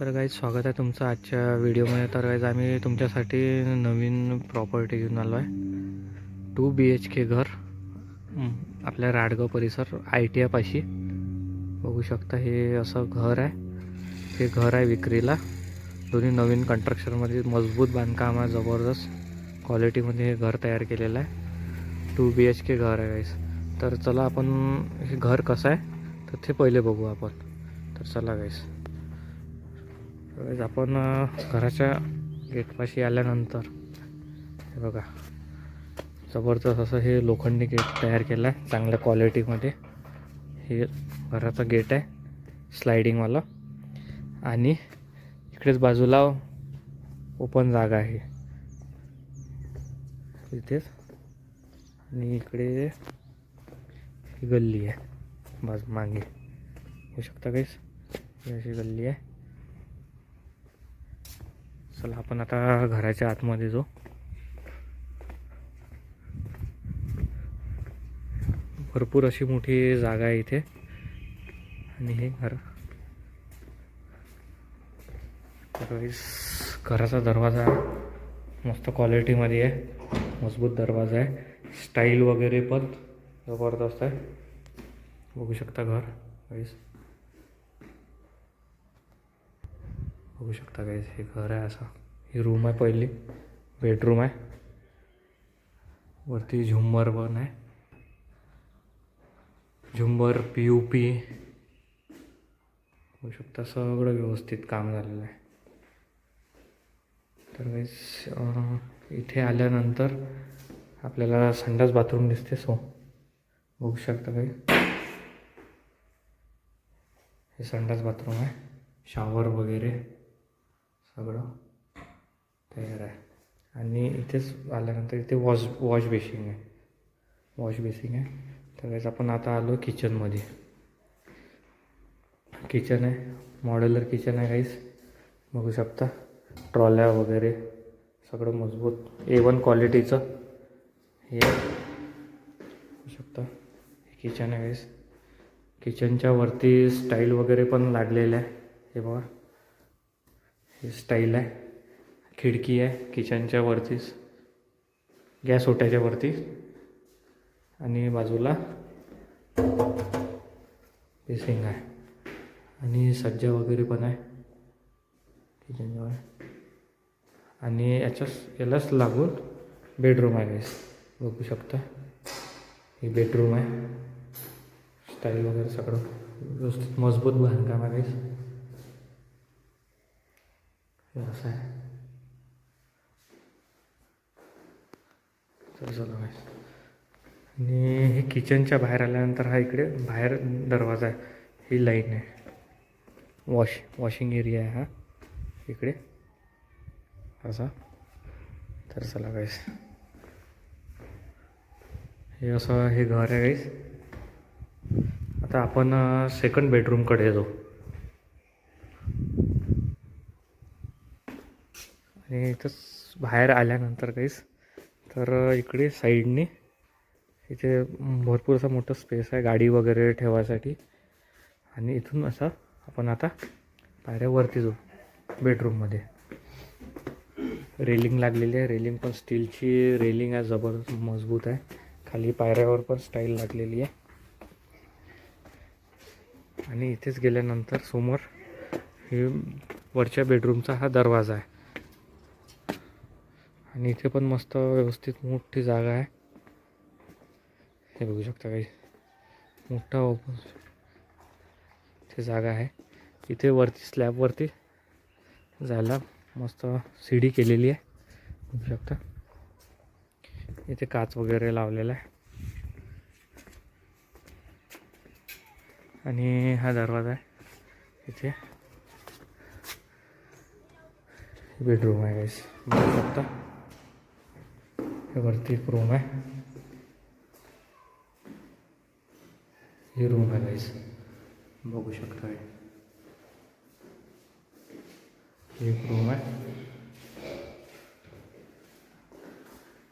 तर काही स्वागत आहे तुमचं आजच्या व्हिडिओमध्ये तर काही आम्ही तुमच्यासाठी नवीन प्रॉपर्टी घेऊन आलो आहे. टू बी एच के घर. आपल्या राडगाव परिसर आय टी आयपाशी बघू शकता हे असं घर आहे. हे घर आहे विक्रीला. दोन्ही नवीन कन्स्ट्रक्शनमध्ये मजबूत बांधकाम आहे जबरदस्त क्वालिटीमध्ये हे घर तयार केलेलं आहे. टू बी एच के घर आहे गाईस तर चला आपण हे घर कसं आहे तर ते पहिले बघू आपण. तर चला गाईस तर आपण घराच्या गेटपाशी आल्यानंतर हे बघा जबरदस्त असं हे लोखंडी गेट तयार केलं आहे चांगल्या क्वालिटीमध्ये. हे घराचं गेट आहे स्लायडिंगवालं. आणि इकडेच बाजूला ओपन जागा आहे. इथेच. आणि इकडे ही गल्ली आहे बाजू मागे. होऊ शकता काहीच? ही अशी गल्ली आहे. चला आपण आता घराच्या आतमध्ये जाऊ. भरपूर अशी मोठी जागा आहे इथे. आणि हे घर. घराचा दरवाजा मस्त क्वालिटीमध्ये आहे. मजबूत दरवाजा आहे. स्टाईल वगैरे पण जबरदस्त आहे. बघू शकता घर. वाईस बघू शकता काही हे घर आहे असं. ही रूम आहे पहिली. बेडरूम आहे. वरती झुंबर पण आहे. झुंबर पी यू पी बघू शकता सगळं व्यवस्थित काम झालेलं आहे. तर गाईस इथे आल्यानंतर आपल्याला संडास बाथरूम दिसते सो बघू शकता काही हे संडास बाथरूम आहे. शॉवर वगैरे. सगळं तयार आहे. आणि इथेच आल्यानंतर इथे वॉश वॉश बेसिंग आहे. वॉश बेसिंग आहे. तर आपण आता आलो किचनमध्ये किचन आहे. मॉडेलर किचन आहे काहीच बघू शकता. ट्रॉल्या वगैरे. सगळं मजबूत. ए वन क्वालिटीचं हे बघू शकता. किचन आहे काहीच किचनच्या वरती स्टाईल वगैरे पण लागलेलं आहे. हे बघा. हे स्टाईल आहे. खिडकी आहे किचनच्या वरतीच गॅस ओट्याच्या वरती आणि बाजूला बेसिंग आहे. आणि सज्जा वगैरे पण आहे किचनजवळ. आणि याच्याच यालाच लागून बेडरूम आहे गाईस बघू शकता. ही बेडरूम आहे. स्टाईल वगैरे सगळं व्यवस्थित मजबूत बांधकाम आहे गाईस असं आहे तर चला आणि हे किचनच्या बाहेर आल्यानंतर हा इकडे बाहेर दरवाजा आहे. ही लाईन आहे. वॉश वॉशिंग एरिया आहे हा. इकडे. असा. तर चला गाईस हे असं हे घर आहे गाईस आता आपण सेकंड बेडरूमकडे जाऊ. आणि इथंच बाहेर आल्यानंतर काहीच तर इकडे साईडने इथे भरपूर असा मोठा स्पेस आहे गाडी वगैरे ठेवायसाठी. आणि इथून असा आपण आता पायऱ्यावरती जाऊ बेडरूममध्ये रेलिंग लागलेली आहे रेलिंग पण स्टीलची रेलिंग आहे जबरदस्त मजबूत आहे. खाली पायऱ्यावर पण स्टाईल लागलेली आहे. आणि इथेच गेल्यानंतर समोर हे वरच्या बेडरूमचा हा दरवाजा आहे. आणि इथे पण मस्त व्यवस्थित मोठी जागा आहे. हे बघू शकता काही. मोठा ओपन इथे जागा आहे. इथे वरती स्लॅबवरती जायला मस्त सीडी केलेली आहे. बघू शकता. इथे काच वगैरे लावलेला आहे. आणि हा दरवाजा आहे. इथे बेडरूम आहे बघू शकता. वरती एक रूम आहे ही रूम आहे गाईस बघू शकता एक रूम आहे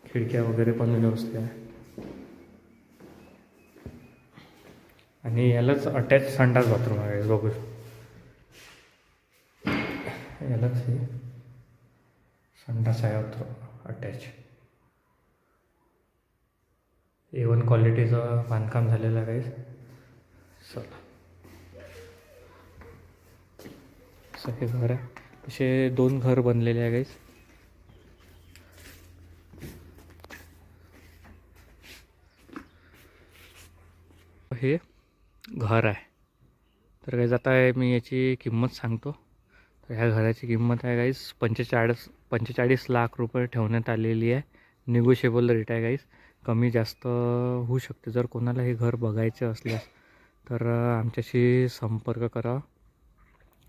खिडक्या वगैरे पण व्यवस्थित आहे आणि यालाच अटॅच संडास बाथरूम आहे बघू यालाच हे संडास आहे अटॅच ए वन क्वालिटीचं बांधकाम झालेलं आहे गाईज चला. असं हे घर आहे. असे दोन घर बनलेले आहे गाईस हे घर आहे. तर काही आता मी याची किंमत सांगतो. तर ह्या घराची किंमत आहे गाईस पंचेचाळीस पंचेचाळीस लाख रुपये ठेवण्यात आलेली आहे. निगोशिएबल रेट आहे गाईस कमी जास्त होऊ शकते. जर कोणाला हे घर बघायचे असल्यास तर आमच्याशी संपर्क करा.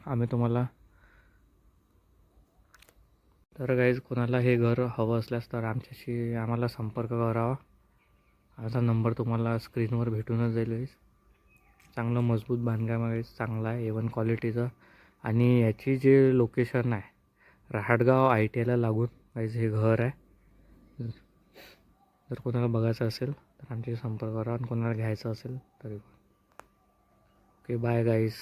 आम्ही तुम्हाला तर गाईज कोणाला हे घर हवं असल्यास तर आमच्याशी आम्हाला संपर्क करावा आता नंबर तुम्हाला स्क्रीनवर भेटूनच जाईल गाईज चांगलं मजबूत बांधकाम आहे चांगला चांगलं आहे ए वन क्वालिटीचं आणि याची जे लोकेशन आहे रहाटगाव आय टी आयला लागून गाईज हे घर आहे. जर कोणाला बघायचं असेल तर आमच्याशी संपर्क करा आणि कोणाला घ्यायचं असेल तरी ओके बाय गाईज